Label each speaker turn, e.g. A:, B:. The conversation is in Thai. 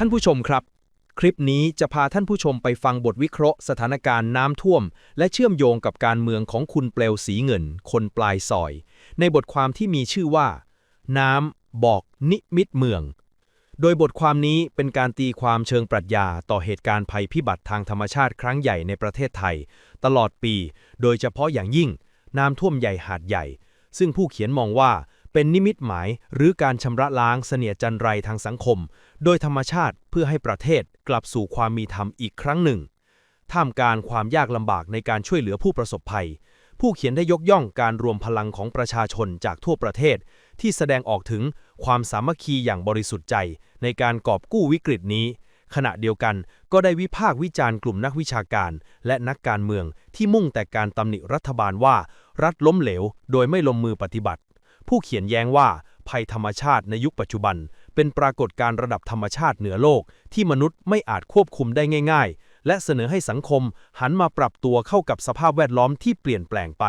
A: ท่านผู้ชมครับ คลิปนี้จะพาท่านผู้ชมไปฟังบทวิเคราะห์สถานการณ์น้ำท่วม และเชื่อมโยงกับการเมืองของคุณเปลวสีเงิน คนปลายซอย ในบทความที่มีชื่อว่า น้ำบอกนิมิตเมือง โดยบทความนี้เป็นการตีความเชิงปรัชญาต่อเหตุการณ์ภัยพิบัติทางธรรมชาติครั้งใหญ่ในประเทศไทย ตลอดปี โดยเฉพาะอย่างยิ่ง น้ำท่วมใหญ่หาดใหญ่ ซึ่งผู้เขียนมองว่า เป็นนิมิตหมายหรือการชำระล้างเสนียจันไรทางสังคม โดยธรรมชาติเพื่อให้ประเทศกลับสู่ความมีธรรมอีกครั้งหนึ่ง ท่ามกลางความยากลำบากในการช่วยเหลือผู้ประสบภัย ผู้เขียนได้ยกย่องการรวมพลังของประชาชนจากทั่วประเทศ ที่แสดงออกถึงความสามัคคีอย่างบริสุทธิ์ใจ ในการกอบกู้วิกฤตนี้ ขณะเดียวกันก็ได้วิพากษ์วิจารณ์กลุ่มนักวิชาการ และนักการเมืองที่มุ่งแต่การตำหนิรัฐบาลว่า รัฐล้มเหลว โดยไม่ลงมือปฏิบัติ ผู้เขียนแย้งว่า ภัยธรรมชาติในยุคปัจจุบัน เป็นปรากฏการณ์ระดับธรรมชาติเหนือโลก ที่มนุษย์ไม่อาจควบคุมได้ง่าย ๆ และเสนอให้สังคมหันมาปรับตัวเข้ากับสภาพแวดล้อมที่เปลี่ยนแปลงไป